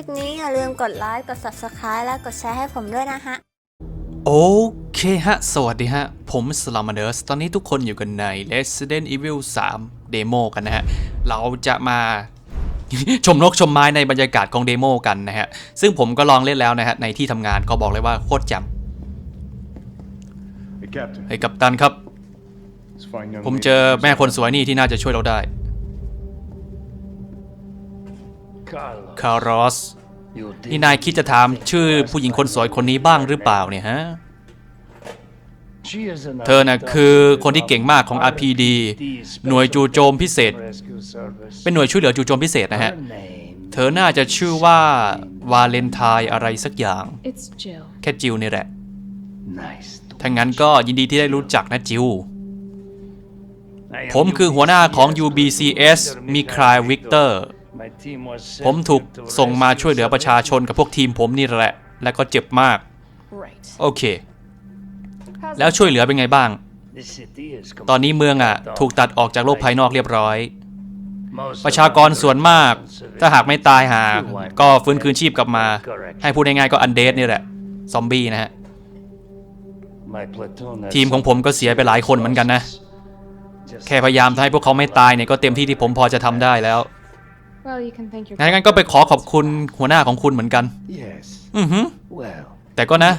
ลิปนี้อย่าลืมกดไลค์ กด subscribe และกดแชร์ให้ผมด้วยนะฮะ โอเคฮะ สวัสดีฮะ ผมสลามาเดอร์สตอนนี้ทุกคนอยู่กันใน Resident Evil 3เดโมกันนะฮะ เราจะมาชมนกชมไม้ในบรรยากาศของเดโมกันนะฮะ ซึ่งผมก็ลองเล่นแล้วนะฮะ ในที่ทำงานก็บอกเลยว่าโคตรแจ่ม Hey, Captain. เฮ้ยกัปตันครับ This fine young ผม lady เจอ who's แม่คนสวยนี่ที่น่าจะช่วยเราได้ Carlos, คาร์ลอส you นี่ did. นายคิดจะถามชื่อผู้หญิงคนสวยคนนี้บ้างหรือเปล่าเนี่ยฮะ She is an เธอน่ะคือคนที่เก่งมากของ RPD หน่วยจู่โจมพิเศษ Rescue Service. เป็นหน่วยช่วยเหลือจู่โจมพิเศษนะฮะ Her name เธอน่าจะชื่อว่าวาเลนไทน์อะไรสักอย่าง It's Jill. แค่จิวนี่แหละ Nice to ถ้างั้นก็ยินดีที่ได้รู้จักนะจิว I am ผมคือหัวหน้าของ UBCS UBCS มีคลายวิกเตอร์ My team was sent ผมถูก to ส่งมา rescue ช่วยเหลือประชาชนกับพวกทีมผมนี่แหละ และก็เจ็บมาก Right. โอเค แล้วช่วยเหลือเป็นไงบ้าง The city is ตอนนี้เมืองอะ ถูกตัดออกจากโลกภายนอกเรียบร้อย Most ประชากรส่วนมาก ถ้าหากไม่ตายหา ก็ฟื้นคืนชีพกลับมา ให้พูดง่ายๆก็อันเดดนี่แหละ ซอมบี้นะฮะ My platoon has ทีมของผมก็เสียไปหลายคนเหมือนกันนะ just แค่พยายามทำให้พวกเขาไม่ตายเนี่ยก็เต็มที่ที่ผมพอจะทำได้แล้ว Well, you can thank your งั้นก็ไปขอขอบคุณหัวหน้าของคุณเหมือนกัน Yes. อือหือ well แต่ก็นะ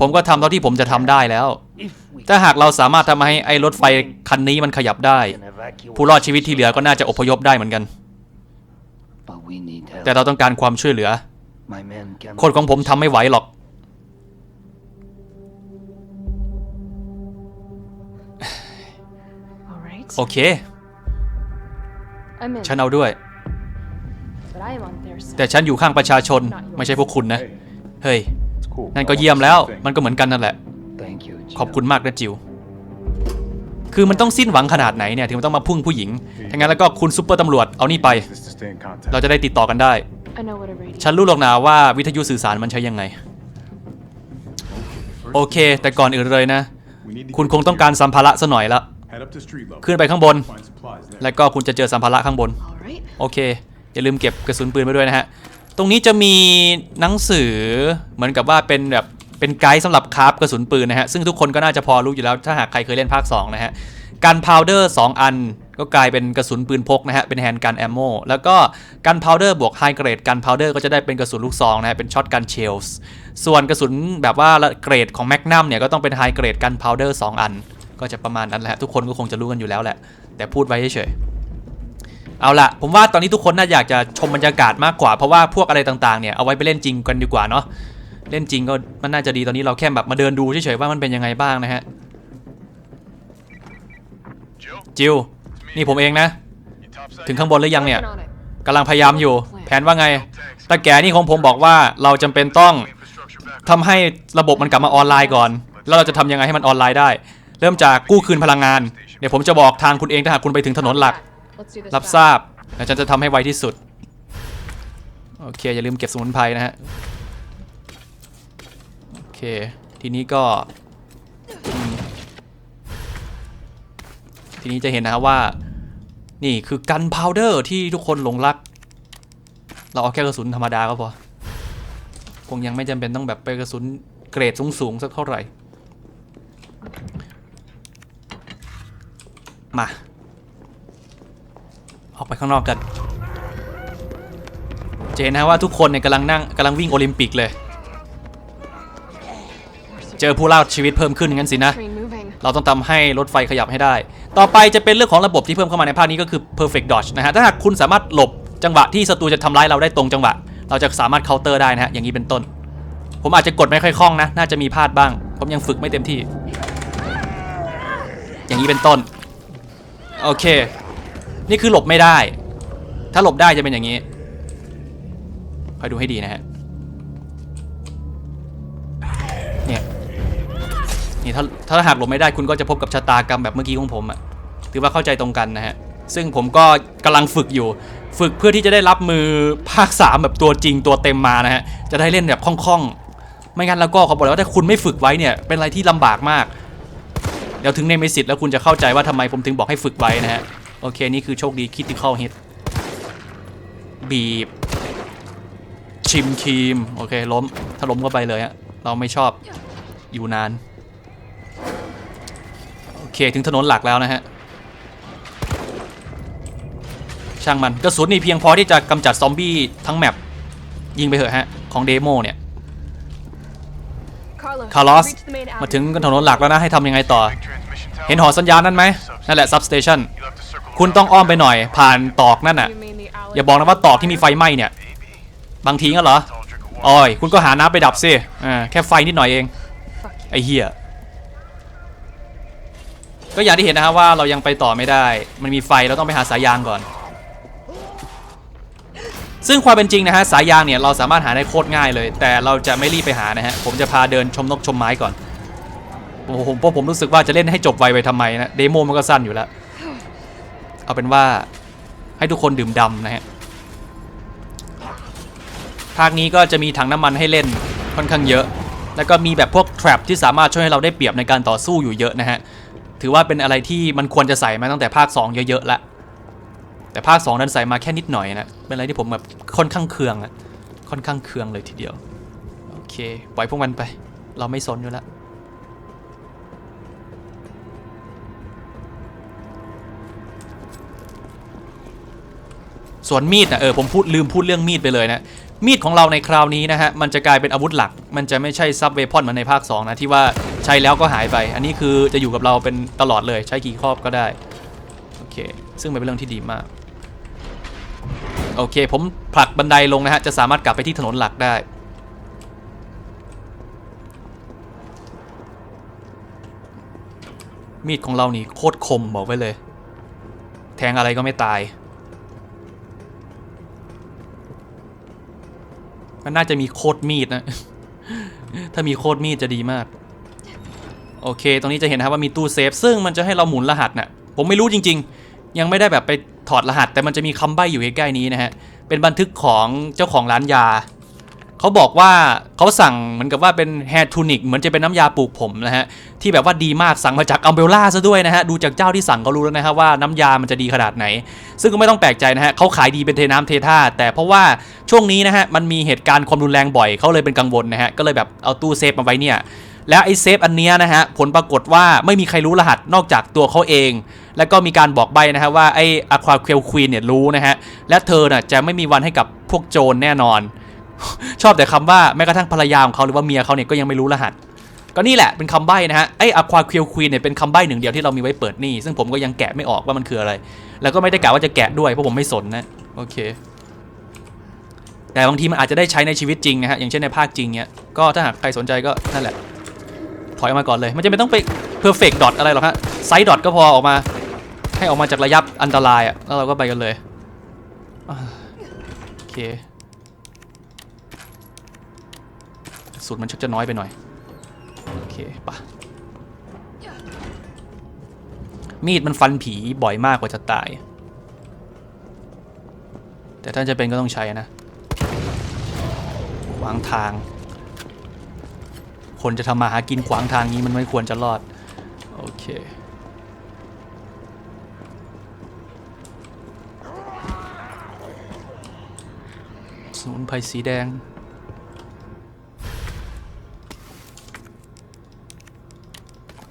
ผมก็ทำเท่าที่ผมจะทำได้แล้ว if we ถ้าหากเราสามารถทำให้ไอ้รถไฟคันนี้มันขยับได้ can evacuate ผู้รอดชีวิตที่เหลือก็น่าจะอพยพได้เหมือนกัน but we need help แต่เราต้องการความช่วยเหลือ my men can คนของผมทำไม่ไหวหรอก All right. โอเค I'm in. ฉันเอาด้วย แต่ฉันอยู่ข้างประชาชนไม่ใช่พวกคุณนะ Hey, เฮ้ย it's cool. นั่นก็เยี่ยมแล้ว มันก็เหมือนกันนั่นแหละ thank you ขอบคุณมากนะจิว คือมันต้องสิ้นหวังขนาดไหนเนี่ยถึงมันต้องมาพุ่งผู้หญิงถ้างั้นแล้วก็คุณซุปเปอร์ตำรวจเอานี่ไป This to stay in contact. เราจะได้ติดต่อกันได้ I know what a radio. ฉันรู้หรอกนะว่าวิทยุสื่อสารมันใช้ยังไง โอเค แต่ก่อนอื่นเลยนะ We need to คุณ get คงต้องการสัมภาระซะหน่อยละ Head up to street level. ขึ้นไปข้างบน Find supplies there. แล้วก็คุณจะเจอสัมภาระข้างบน All right. โอเค อย่าลืมเก็บกระสุนปืนไปด้วยนะฮะ ตรงนี้จะมีหนังสือเหมือนกับว่าเป็นแบบเป็นไกด์สำหรับคราฟกระสุนปืนนะฮะ ซึ่งทุกคนก็น่าจะพอรู้อยู่แล้วถ้าหากใครเคยเล่นภาค 2 นะฮะกันพาวเดอร์2อันก็กลายเป็นกระสุนปืนพกนะฮะ เป็นแฮนด์กันแอมโมแล้วก็กันพาวเดอร์บวกไฮเกรดกันพาวเดอร์ก็จะได้เป็นกระสุนลูกซองนะฮะ เป็นช็อตกันเชลส์ส่วนกระสุนแบบว่าเกรดของแมกนัมเนี่ยก็ต้องเป็นไฮเกรดกันพาวเดอร์2อัน ก็จะประมาณนั้นแหละทุกคนก็คงจะรู้กันอยู่แล้วแหละ แต่พูดไว้เฉยๆ เอาละผมว่าตอนนี้ทุกคนน่าอยากจะชมบรรยากาศมากกว่าเพราะว่าพวกอะไรต่างๆเนี่ยเอาไว้ไปเล่นจริงกันดีกว่าเนาะเล่นจริงก็มันน่าจะดีตอนนี้เราแค่แบบมาเดินดูเฉยๆว่ามันเป็นยังไงบ้างนะฮะจิวนี่ผมเองนะ ถึงข้างบนหรือยังเนี่ยกำลังพยายามอยู่ แผนว่าไงตาแกนี่ของผมบอกว่าเราจำเป็นต้องทำให้ระบบมันกลับมาออนไลน์ก่อน แล้วเราจะทำยังไงให้มันออนไลน์ได้ เริ่มจากกู้คืนพลังงาน เดี๋ยวผมจะบอกทางคุณเองถ้าหากคุณไปถึงถนนหลัก รับทราบแล้วฉันจะทำให้ไวที่สุด โอเค อย่าลืมเก็บสมุนไพรนะฮะ โอเค ทีนี้ก็ ทีนี้จะเห็นนะครับว่า นี่คือกันพาวเดอร์ที่ทุกคนหลงรัก เราเอาแค่กระสุนธรรมดาก็พอ คงยังไม่จำเป็นต้องแบบไปกระสุนเกรดสูงๆสักเท่าไหร่ มา ออกไปข้างนอกกัน เจนนะว่าทุกคนเนี่ยกำลังนั่งกำลังวิ่งโอลิมปิกเลย เจอผู้รอดชีวิตเพิ่มขึ้นงั้นสินะ Train moving. เราต้องทำให้รถไฟขยับให้ได้ ต่อไปจะเป็นเรื่องของระบบที่เพิ่มเข้ามาในภาคนี้ก็คือ perfect dodge นะฮะ ถ้าหากคุณสามารถหลบจังหวะที่ศัตรูจะทำร้ายเราได้ตรงจังหวะ เราจะสามารถ counter ได้นะฮะ อย่างนี้เป็นต้น ผมอาจจะกดไม่ค่อยคล่องนะ น่าจะมีพลาดบ้าง ผมยังฝึกไม่เต็มที่ อย่างนี้เป็นต้น โอเค นี่คือหลบไม่ได้ ถ้าหลบได้จะเป็นอย่างนี้คอยดูให้ดีนะฮะ เนี่ย นี่ถ้าถ้าหากหลบไม่ได้คุณก็จะพบกับชะตากรรมแบบเมื่อกี้ของผมอะถือว่าเข้าใจตรงกันนะฮะ ซึ่งผมก็กำลังฝึกอยู่ ฝึกเพื่อที่จะได้รับมือภาค3แบบตัวจริงตัวเต็มมานะฮะ จะได้เล่นแบบคล่องๆ ไม่งั้นแล้วก็เขาบอกเลยว่าถ้าคุณไม่ฝึกไว้เนี่ย เป็นอะไรที่ลำบากมาก เดี๋ยวถึงในเมสิตแล้วคุณจะเข้าใจว่าทำไมผมถึงบอกให้ฝึกไว้นะฮะ โอเค นี่คือโชคดีคิด i ิ a l hit บีบ ชิมครีม โอเค ล้ม ถ้าล้มก็ไปเลยอะเราไม่ชอบอยู่นาน โอเค ถึงถนนหลักแล้วนะฮะ ช่างมันกระสุนนี่เพียงพอที่จะกำจัดซอมบี้ทั้งแมปยิงไปเถอะฮะ ของเดโมเนี่ย Carlos, คาร์ลอส reach the main มา alley. ถึงถนนหลักแล้วนะ ให้ทำยังไงต่อ เห็นหอสัญญาณนั่นไหมนั่นแหละซับสเตชัน คุณต้องอ้อมไปหน่อย ผ่านตอกนั่นน่ะ You mean the alley อย่าบอกนะว่าตอกที่มีไฟไหม้เนี่ย บางทีก็เหรอโอ้ยคุณก็หาน้ำไปดับสิอ่าแค่ไฟนิดหน่อยเอง ไอ้เหี้ยก็อย่างที่เห็นนะฮะว่าเรายังไปต่อไม่ได้ มันมีไฟเราต้องไปหาสายยางก่อน ซึ่งความเป็นจริงนะฮะสายยางเนี่ยเราสามารถหาได้โคตรง่ายเลย แต่เราจะไม่รีบไปหานะฮะผมจะพาเดินชมนกชมไม้ก่อนโอ้โหผมเพราะผมรู้สึกว่าจะเล่นให้จบไวไปทำไมนะเดโมมันก็สั้นอยู่แล้ว เอาเป็นว่าให้ทุกคนดื่มดำนะฮะภาคนี้ก็จะมีถังน้ำมันให้เล่นค่อนข้างเยอะ แล้วก็มีแบบพวก trap ที่สามารถช่วยให้เราได้เปรียบในการต่อสู้อยู่เยอะนะฮะ ถือว่าเป็นอะไรที่มันควรจะใส่มาตั้งแต่ภาค 2 เยอะๆละแต่ภาค 2 นั้นใส่มาแค่นิดหน่อยนะ เป็นอะไรที่ผมแบบค่อนข้างเคืองอะค่อนข้างเคืองเลยทีเดียว โอเค ปล่อยพวกมันไป เราไม่สนอยู่แล้ว ส่วนมีดนะเออผมพูดลืมพูดเรื่องมีดไปเลยนะมีดของเราในคราวนี้นะฮะมันจะกลายเป็นอาวุธหลัก มันจะไม่ใช่ซับเวพอนเหมือนในภาค2นะที่ว่าใช้แล้วก็หายไป อันนี้คือจะอยู่กับเราเป็นตลอดเลยใช้กี่ครอบก็ได้โอเคซึ่งเป็นเรื่องที่ดีมากโอเค ผมผลักบันไดลงนะฮะจะสามารถกลับไปที่ถนนหลักได้มีดของเรานี่โคตรคมบอกไว้เลย แทงอะไรก็ไม่ตาย มันน่าจะมีโคตรมีดนะ ถ้ามีโคตรมีดจะดีมาก โอเค ตรงนี้จะเห็นนะครับว่ามีตู้เซฟ ซึ่งมันจะให้เราหมุนรหัสนะ่ะ ผมไม่รู้จริง ๆ ยังไม่ได้แบบไปถอดรหัส แต่มันจะมีคำใบ้อยู่ใกล้ๆนี้นะฮะ เป็นบันทึกของเจ้าของร้านยา เขาบอกว่าเขาสั่งเหมือนกับว่าเป็นแฮร์ทูนิกเหมือนจะเป็นน้ำยาปลูกผมนะฮะ ที่แบบว่าดีมากสั่งมาจากอัมเบลล่าซะด้วยนะฮะ ดูจากเจ้าที่สั่งก็รู้แล้วนะฮะว่าน้ำยามันจะดีขนาดไหน ซึ่งก็ไม่ต้องแปลกใจนะฮะเขาขายดีเป็นเทน้ำเทท่า แต่เพราะว่าช่วงนี้นะฮะมันมีเหตุการณ์ความรุนแรงบ่อยเขาเลยเป็นกังวลนะฮะก็เลยแบบเอาตู้เซฟมาไว้เนี่ยแล้วไอ้เซฟอันเนี้ยนะฮะผลปรากฏว่าไม่มีใครรู้รหัสนอกจากตัวเขาเอง แล้วก็มีการบอกใบนะฮะว่าไอ้อะควาเควลควีนเนี่ยรู้นะฮะและเธอน่ะจะไม่มีวันให้กับพวกโจรแน่นอน ชอบแต่คำว่าแม้กระทั่งภรรยาของเขาหรือว่าเมียเขาเนี่ยก็ยังไม่รู้รหัส ก็นี่แหละเป็นคำใบ้นะฮะไอ้อะควาเควควีนเนี่ยเป็นคำใบ้หนึ่งเดียวที่เรามีไว้เปิดนี่ ซึ่งผมก็ยังแกะไม่ออกว่ามันคืออะไร แล้วก็ไม่ได้กะว่าจะแกะด้วยเพราะผมไม่สนนะโอเค แต่บางทีมันอาจจะได้ใช้ในชีวิตจริงนะฮะอย่างเช่นในภาคจริงเนี่ยก็ถ้าหากใครสนใจก็นั่นแหละถอยออกมาก่อนเลย มันจะไม่ต้องไป perfect dot อทอะไรหรอกฮะ side dot ก็พอออกมา ให้ออกมาจากระยะอันตรายอะแล้วเราก็ไปกันเลยโอเค สุดมันชักจะน้อยไปหน่อย โอเคปะมีดมันฟันผีบ่อยมากกว่าจะตาย แต่ถ้าจะเป็นก็ต้องใช้นะ ขวางทาง คนจะทำมาหากินขวางทางนี้มันไม่ควรจะรอด โอเคสมุนไพรสีแดง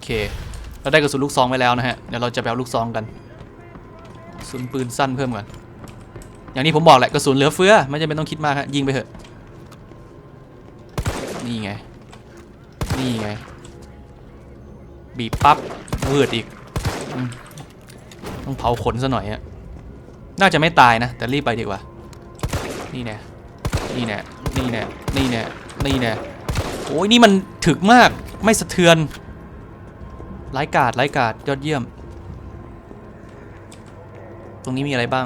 เค เราได้กระสุนลูกซองไปแล้วนะฮะ เดี๋ยวเราจะไปเอาลูกซองกันกระสุนปืนสั้นเพิ่มก่อน อย่างนี้ผมบอกแหละกระสุนเหลือเฟือไม่จำเป็นต้องคิดมากฮะยิงไปเถอะ นี่ไง นี่ไง บีบปั๊บวืดอีกอต้องเผาขนซะหน่อยฮะ น่าจะไม่ตายนะ แต่รีบไปดีกว่า นี่แน่นี่แน่นี่แน่นี่แน่นี่แน่โอ้ยนี่มันถึกมากไม่สะเทือน ไร้กาดไร้กาดยอดเยี่ยม ตรงนี้มีอะไรบ้าง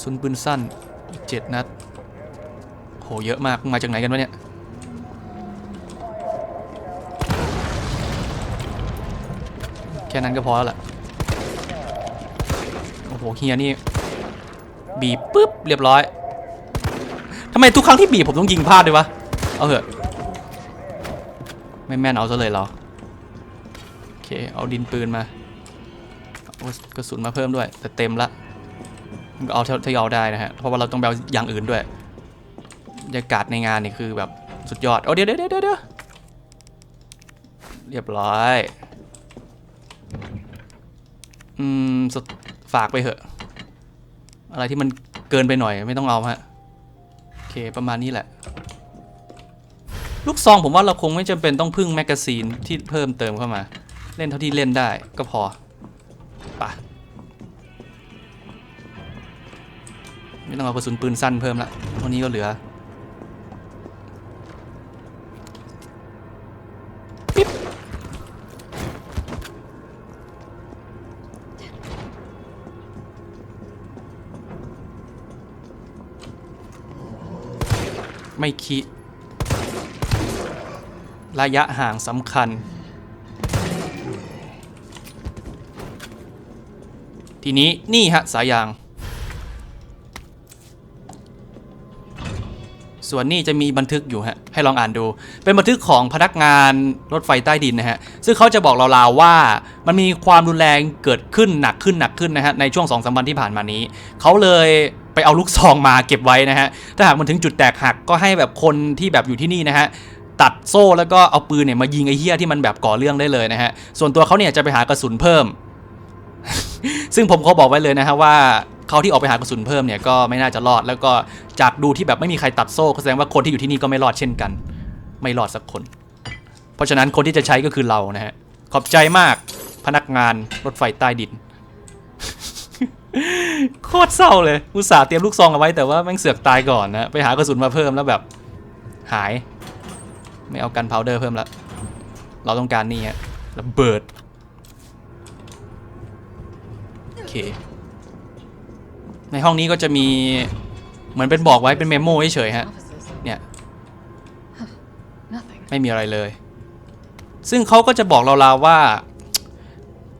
ซุนปืนสั้นอีกเจ็ดนัด โห เยอะมากมาจากไหนกันวะเนี่ย แค่นั้นก็พอแล้วล่ะ โอ้โหเฮียนี่ บีบปุ๊บ เรียบร้อยทำไมทุกครั้งที่บีบผมต้องยิงพลาดด้วยวะ เอาเถอะ ไม่แม่นเอาซะเลยเหรอ เค เอาดินปืนมาเอากระสุนมาเพิ่มด้วย แต่เต็มละมันก็เอาเท่าที่เอาได้นะฮะ เพราะว่าเราต้องไปเอาอย่างอื่นด้วยบรรยากาศในงานนี่คือแบบสุดยอด โอ้เดี๋ยวเดี๋ยวเดี๋ยวเรียบร้อย อืมฝากไปเถอะ อะไรที่มันเกินไปหน่อยไม่ต้องเอาฮะ โอเคประมาณนี้แหละ ลูกซองผมว่าเราคงไม่จำเป็นต้องพึ่งแมกกาซีนที่เพิ่มเติมเข้ามา เล่นเท่าที่เล่นได้ก็พอปะไม่ต้องเอากระสุนปืนสั้นเพิ่มละเท่านี้ก็เหลือปิ๊บไม่คิดระยะห่างสำคัญ ทีนี้นี่ฮะสายยาง ส่วนนี้จะมีบันทึกอยู่ฮะให้ลองอ่านดู เป็นบันทึกของพนักงานรถไฟใต้ดินนะฮะซึ่งเขาจะบอกเราๆว่ามันมีความรุนแรงเกิดขึ้นหนักขึ้นหนักขึ้นนะฮะในช่วง2องสามวันที่ผ่านมานี้เขาเลยไปเอาลูกซองมาเก็บไว้นะฮะ ถ้าหากมันถึงจุดแตกหักก็ให้แบบคนที่แบบอยู่ที่นี่นะฮะ ตัดโซ่แล้วก็เอาปืนเนี่ยมายิงไอ้เหี้ยที่มันแบบก่อเรื่องได้เลยนะฮะ ส่วนตัวเขาเนี่ยจะไปหากระสุนเพิ่ม ซึ่งผมเขาบอกไว้เลยนะฮะว่าเขาที่ออกไปหากระสุนเพิ่มเนี่ยก็ไม่น่าจะรอด แล้วก็จากดูที่แบบไม่มีใครตัดโซ่ก็แสดงว่าคนที่อยู่ที่นี่ก็ไม่รอดเช่นกัน ไม่รอดสักคน เพราะฉะนั้นคนที่จะใช้ก็คือเรานะฮะขอบใจมากพนักงานรถไฟใต้ดิน โคตรเศร้าเลยอุตส่าห์เตรียมลูกซองเอาไว้แต่ว่าแม่งเสือกตายก่อนนะไปหากระสุนมาเพิ่มแล้วแบบหาย ไม่เอากันพาวเดอร์เพิ่มละเราต้องการนี่ฮะระเบิด โอเค ในห้องนี้ก็จะมีเหมือนเป็นบอกไว้เป็นเมโมเฉยๆฮะ เนี่ย ไม่มีอะไรเลย ซึ่งเขาก็จะบอกเราๆว่า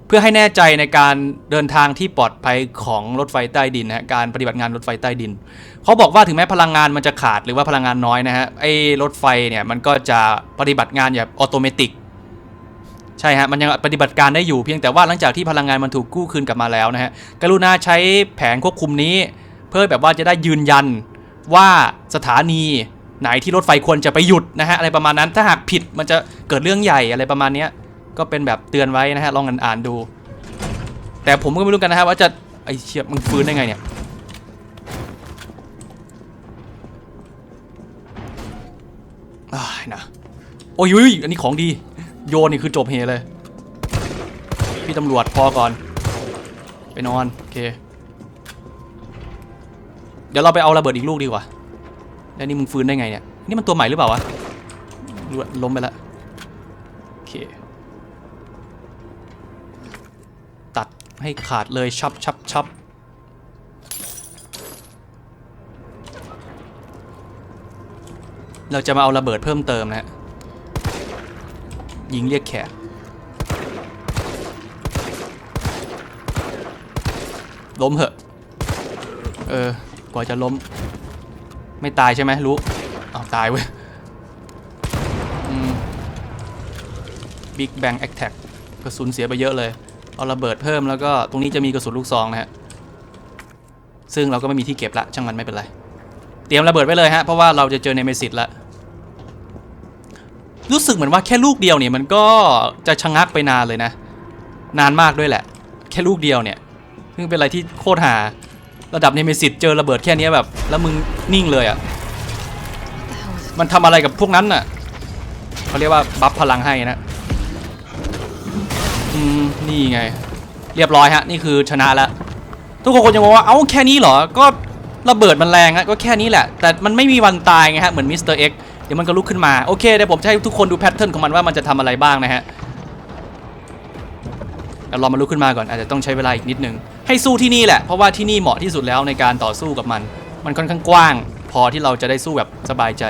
เพื่อให้แน่ใจในการเดินทางที่ปลอดภัยของรถไฟใต้ดินนะฮะการปฏิบัติงานรถไฟใต้ดิน เขาบอกว่าถึงแม้พลังงานมันจะขาดหรือว่าพลังงานน้อยนะฮะ ไอ้รถไฟเนี่ยมันก็จะปฏิบัติงานแบบออโตเมติก ใช่ฮะมันยังปฏิบัติการได้อยู่เพียงแต่ว่าหลังจากที่พลังงานมันถูกกู้คืนกลับมาแล้วนะฮะกรุณาใช้แผงควบคุมนี้ เพื่อแบบว่าจะได้ยืนยันว่าสถานีไหนที่รถไฟควรจะไปหยุดนะฮะอะไรประมาณนั้นถ้าหากผิดมันจะเกิดเรื่องใหญ่อะไรประมาณนี้ก็เป็นแบบเตือนไว้นะฮะลองอ่านดู แต่ผมก็ไม่รู้กันนะฮะว่าจะไอเชียบมึงฟื้นได้ไงเนี่ยอ้ายนะโอ้ยอันนี้ของดี โยนนี่คือจบเฮเลย พี่ตำรวจพอก่อน ไปนอน โอเค เดี๋ยวเราไปเอาระเบิดอีกลูกดีกว่า แล้วนี่มึงฟื้นได้ไงเนี่ย นี่มันตัวใหม่หรือเปล่าวะละล้มไปแล้วโอเค ตัดให้ขาดเลยชับชับชับเราจะมาเอาระเบิดเพิ่มเติมนะฮะ ยิงเรียกแขกล้มเหอะ เออ กว่าจะล้ม ไม่ตายใช่ไหมรู้อ้าวตายเว้ยบิ๊กแบงแอคแท็กกระสุนเสียไปเยอะเลย เอาระเบิดเพิ่มแล้วก็ตรงนี้จะมีกระสุนลูกซองนะฮะ ซึ่งเราก็ไม่มีที่เก็บละช่างมันไม่เป็นไร เตรียมระเบิดไว้เลยฮะ เพราะว่าเราจะเจอในเมสิตละ รู้สึกเหมือนว่าแค่ลูกเดียวเนี่ยมันก็จะชะงักไปนานเลยนะ นานมากด้วยแหละ แค่ลูกเดียวเนี่ยซึ่งเป็นอะไรที่โคตรหาระดับเนเมซิสเจอระเบิดแค่นี้แบบ แล้วมึงนิ่งเลยอะ่ะมันทำอะไรกับพวกนั้นน่ะเขาเรียกว่าบัฟพลังให้นะอืมนี่ไง เรียบร้อยฮะ นี่คือชนะแล้วทุกคนคงจะงงว่าเอ้าแค่นี้เหรอ ก็ระเบิดมันแรงอะก็แค่นี้แหละ แต่มันไม่มีวันตายไงฮะ เหมือนมิสเตอร์เอ็ก เดี๋ยวมันก็ลุกขึ้นมา โอเคเดี๋ยวผมจะให้ทุกคนดูแพทเทิร์นของมันว่ามันจะทำอะไรบ้างนะฮะเดี๋ยวรอมันลุกขึ้นมาก่อนอาจจะต้องใช้เวลาอีกนิดนึง ให้สู้ที่นี่แหละเพราะว่าที่นี่เหมาะที่สุดแล้วในการต่อสู้กับมัน มันค่อนข้างกว้าง พอที่เราจะได้สู้แบบสบายใจ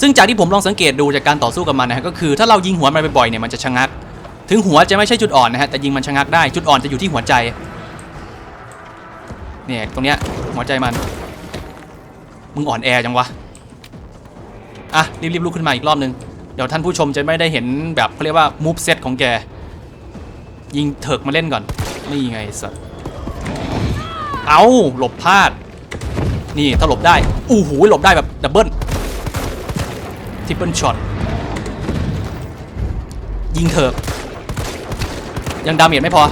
ซึ่งจากที่ผมลองสังเกตดูจากการต่อสู้กับมันนะฮะก็คือถ้าเรายิงหัวมันบ่อยๆเนี่ยมันจะชะงัก ถึงหัวจะไม่ใช่จุดอ่อนนะฮะแต่ยิงมันชะงักได้จุดอ่อนจะอยู่ที่หัวใจเนี่ยตรงเนี้ยหัวใจมัน มึงอ่อนแอจังวะ อะรีบๆลุกขึ้นมาอีกรอบนึง เดี๋ยวท่านผู้ชมจะไม่ได้เห็นแบบเขาเรียกว่ามูฟเซตของแก ยิงเถิกมาเล่นก่อน นี่ไงสัตว์เอาหลบพลาด นี่ถ้าหลบได้ อู้หูหลบได้แบบดับเบิลทริปเปิลช็อตยิงเถอะยังดาเมจไม่พอ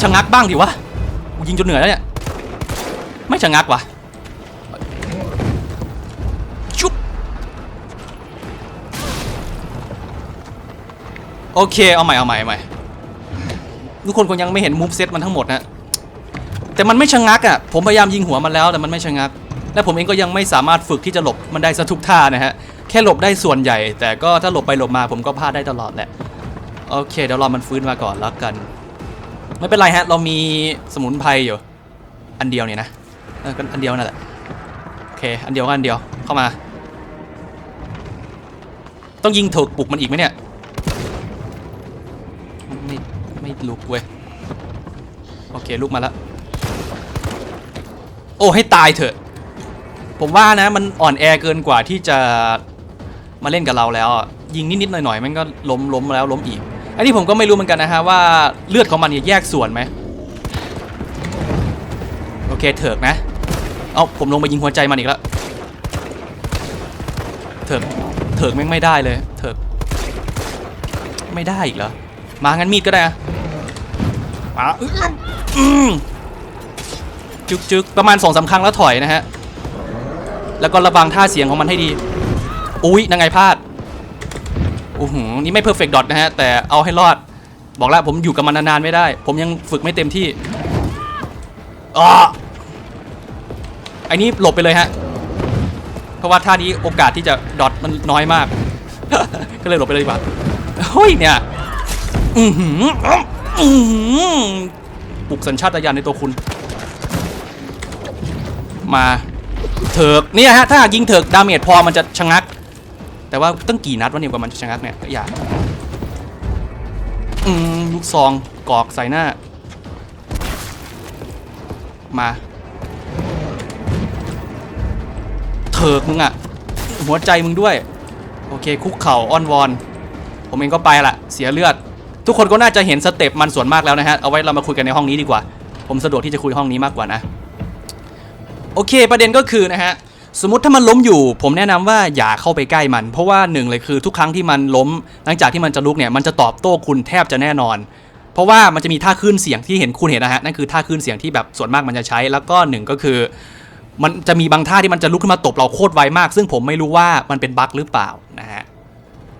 ชะงักบ้างดิวะกูยิงจนเหนื่อยแล้วเนี่ย ไม่ชะงักวะ โอเค เอาใหม่เอาใหม่เอาใหม่ทุกคนคงยังไม่เห็นมูฟเซตมันทั้งหมดนะแต่มันไม่ชะงักอะผมพยายามยิงหัวมันแล้วแต่มันไม่ชะงัก และผมเองก็ยังไม่สามารถฝึกที่จะหลบมันได้ซะทุกท่านะฮะแค่หลบได้ส่วนใหญ่ แต่ก็ถ้าหลบไปหลบมาผมก็พลาดได้ตลอดแหละโอเคเดี๋ยวรอมันฟื้นมาก่อนแล้วกัน ไม่เป็นไรฮะ เรามีสมุนไพรอยู่ อันเดียวเนี่ยนะเออก็อันเดียวนั่นแหละโอเคอันเดียวก็อันเดียวเข้ามา ต้องยิงถูกปลุกมันอีกไหมเนี่ย ลุกเว้ย โอเคลุกมาแล้ว โอ้ให้ตายเถอะ ผมว่านะมันอ่อนแอเกินกว่าที่จะมาเล่นกับเราแล้ว ยิงนิดๆหน่อยๆมันก็ล้มล้มแล้วล้มอีก อันนี้ผมก็ไม่รู้เหมือนกันนะฮะว่าเลือดของมันเนี่ยแยกส่วนไหมโอเคเถิกนะ เอาผมลงไปยิงหัวใจมันอีกแล้ว เถิกเถิกแม่งไม่ได้เลย เถิกไม่ได้อีกเหรอ มางั้นมีดก็ได้อะ อื้ออืมจึกจึกประมาณสองสามครั้งแล้วถอยนะฮะ แล้วก็ระวังท่าเสียงของมันให้ดี อุ้ยนังไงพลาดโอ้โหนี่ไม่เพอร์เฟกต์ดอทนะฮะ แต่เอาให้รอด บอกแล้วผมอยู่กับมันนานๆไม่ได้ ผมยังฝึกไม่เต็มที่อ๋อไอ้นี้หลบไปเลยฮะ เพราะว่าท่านี้โอกาสที่จะดอทมันน้อยมาก ก็เลยหลบไปเลยดีกว่าเฮ้ยเนี่ย อือหือ อือหือปลุกสัญชาตญาณในตัวคุณ มาเถิกเนี่ยฮะถ้าหากยิงเถิกดาเมจพอมันจะชะงัก แต่ว่าตั้งกี่นัดวะเนี่ยกว่ามันจะชะงักเนี่ยอย่าอืมลูกซองกอกใส่หน้า มาเถิกมึงอะหัวใจมึงด้วย โอเคคุกเข่าอ้อนวอน ผมเองก็ไปละเสียเลือด ทุกคนก็น่าจะเห็นสเต็ปมันส่วนมากแล้วนะฮะ เอาไว้เรามาคุยกันในห้องนี้ดีกว่า ผมสะดวกที่จะคุยห้องนี้มากกว่านะ โอเค ประเด็นก็คือนะฮะ สมมติถ้ามันล้มอยู่ ผมแนะนำว่าอย่าเข้าไปใกล้มัน เพราะว่าหนึ่งเลยคือทุกครั้งที่มันล้ม หลังจากที่มันจะลุกเนี่ย มันจะตอบโต้คุณแทบจะแน่นอน เพราะว่ามันจะมีท่าคลื่นเสียงที่เห็นคุณเห็นนะฮะ นั่นคือท่าคลื่นเสียงที่แบบส่วนมากมันจะใช้ แล้วก็หนึ่งก็คือ มันจะมีบางท่าที่มันจะลุกขึ้นมาตบเราโคตรไวมาก ซึ่งผมไม่รู้ว่ามันเป็นบั๊กหรือเปล่านะฮะ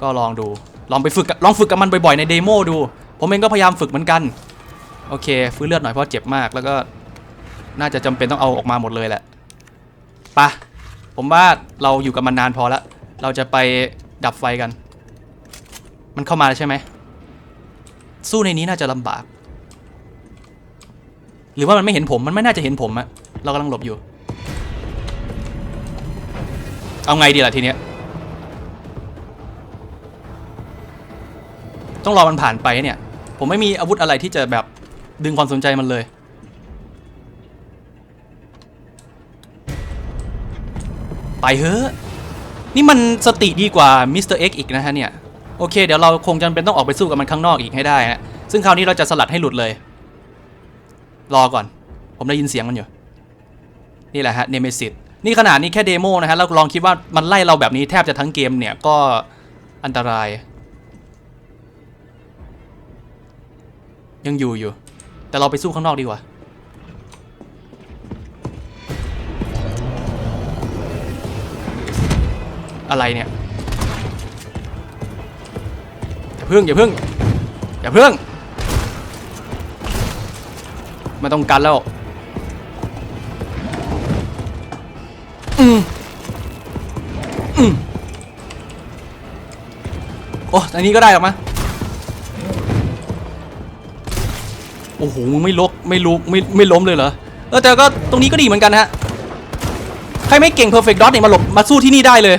ก็ลองดู ลองไปฝึกลองฝึกกับมันบ่อยๆในเดโมดู ผมเองก็พยายามฝึกเหมือนกัน โอเค ฟื้นเลือดหน่อยเพราะเจ็บมากแล้วก็น่าจะจำเป็นต้องเอาออกมาหมดเลยแหละปะผมว่าเราอยู่กับมันนานพอแล้วเราจะไปดับไฟกัน มันเข้ามาแล้วใช่ไหม สู้ในนี้น่าจะลำบาก หรือว่ามันไม่เห็นผมมันไม่น่าจะเห็นผมอะเรากำลังหลบอยู่ เอาไงดีล่ะทีเนี้ย ต้องรอมันผ่านไปเนี่ย ผมไม่มีอาวุธอะไรที่จะแบบดึงความสนใจมันเลย ไปเฮ้อนี่มันสติดีกว่ามิสเตอร์เอ็กอีกนะฮะเนี่ย โอเค เดี๋ยวเราคงจำเป็นต้องออกไปสู้กับมันข้างนอกอีกให้ได้นะซึ่งคราวนี้เราจะสลัดให้หลุดเลย รอก่อน ผมได้ยินเสียงมันอยู่ นี่แหละฮะเนเมซิสนี่ขนาดนี้แค่เดโมนะฮะเราลองคิดว่ามันไล่เราแบบนี้แทบจะทั้งเกมเนี่ยก็อันตราย ยังอยู่อยู่ แต่เราไปสู้ข้างนอกดีกว่า อะไรเนี่ย อย่าเพิ่งอย่าเพิ่งอย่าเพิ่งม่ต้องกันแล้วอืมอืมโอ้อันนี้ก็ได้หรอกมะ อ้โหมึงไม่ลกไม่ลุกไม่ไม่ล้มเลยเหรอเออแต่ก็ตรงนี้ก็ดีเหมือนกันฮะใครไม่เก่ง perfect dot เนี่ยมาหลบมาสู้ที่นี่ได้เลย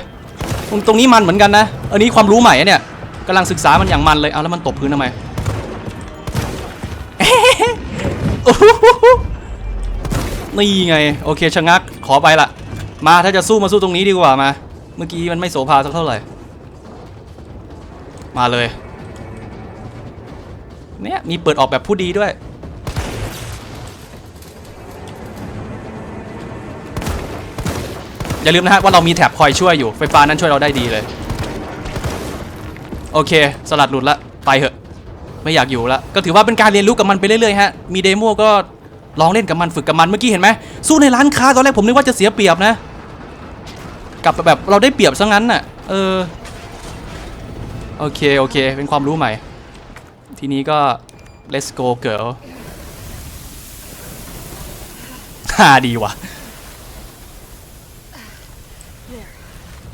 ตรงตรงนี้มันเหมือนกันนะอันนี้ความรู้ใหม่เนี่ยกำลังศึกษามันอย่างมันเลยเอาแล้วมันตบพื้นทำไมนี่ไงโอเคชะงักขอไปละมาถ้าจะสู้มาสู้ตรงนี้ดีกว่ามา เมื่อกี้มันไม่โสภาสักเท่าไหร่ มาเลยเนี่ยมีเปิดออกแบบผู้ดีด้วย อย่าลืมนะฮะว่าเรามีแถบคอยช่วยอยู่ไฟฟ้านั้นช่วยเราได้ดีเลย โอเค สลัดหลุดละไปเถอะ ไม่อยากอยู่ละก็ถือว่าเป็นการเรียนรู้กับมันไปเรื่อยๆฮะมีเดโมก็ลองเล่นกับมันฝึกกับมันเมื่อกี้เห็นไหมสู้ในร้านค้าตอนแรกผมนึกว่าจะเสียเปรียบนะกลับแบบเราได้เปรียบซะงั้นน่ะเออโอเคโอเค เป็นความรู้ใหม่ ทีนี้ก็ let's go girl ฮ่าดีว่ะ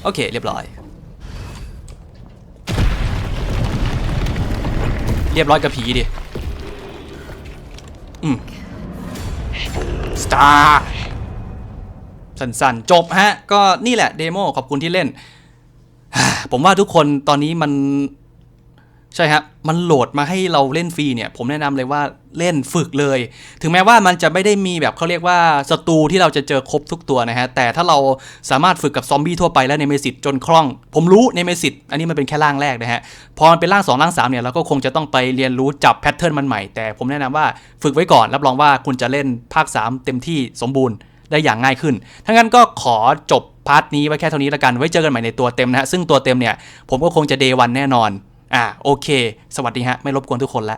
โอเค เรียบร้อย เรียบร้อยกับผีดิ อืมสตาร์สั้นๆ จบฮะ ก็นี่แหละเดโมขอบคุณที่เล่น ผมว่าทุกคนตอนนี้มัน ใช่ฮะมันโหลดมาให้เราเล่นฟรีเนี่ย ผมแนะนำเลยว่าเล่นฝึกเลย ถึงแม้ว่ามันจะไม่ได้มีแบบเขาเรียกว่าศัตรูที่เราจะเจอครบทุกตัวนะฮะ แต่ถ้าเราสามารถฝึกกับซอมบี้ทั่วไปและเนเมซิตจนคล่อง ผมรู้เนเมซิตอันนี้มันเป็นแค่ร่างแรกนะฮะ พอมันเป็นร่าง 2 ร่าง 3 เนี่ยเราก็คงจะต้องไปเรียนรู้จับแพทเทิร์นมันใหม่ แต่ผมแนะนำว่าฝึกไว้ก่อน รับรองว่าคุณจะเล่นภาค 3 เต็มที่สมบูรณ์ได้อย่างง่ายขึ้น ทั้งนั้นก็ขอจบพาร์ทนี้ไว้แค่เท่านี้ละกัน ไว้เจอกันใหม่ในตัวเต็มนะฮะ ซึ่งตัวเต็มเนี่ยผมก็คงจะเดวันแน่นอน อ่าโอเค สวัสดีฮะ ไม่รบกวนทุกคนละ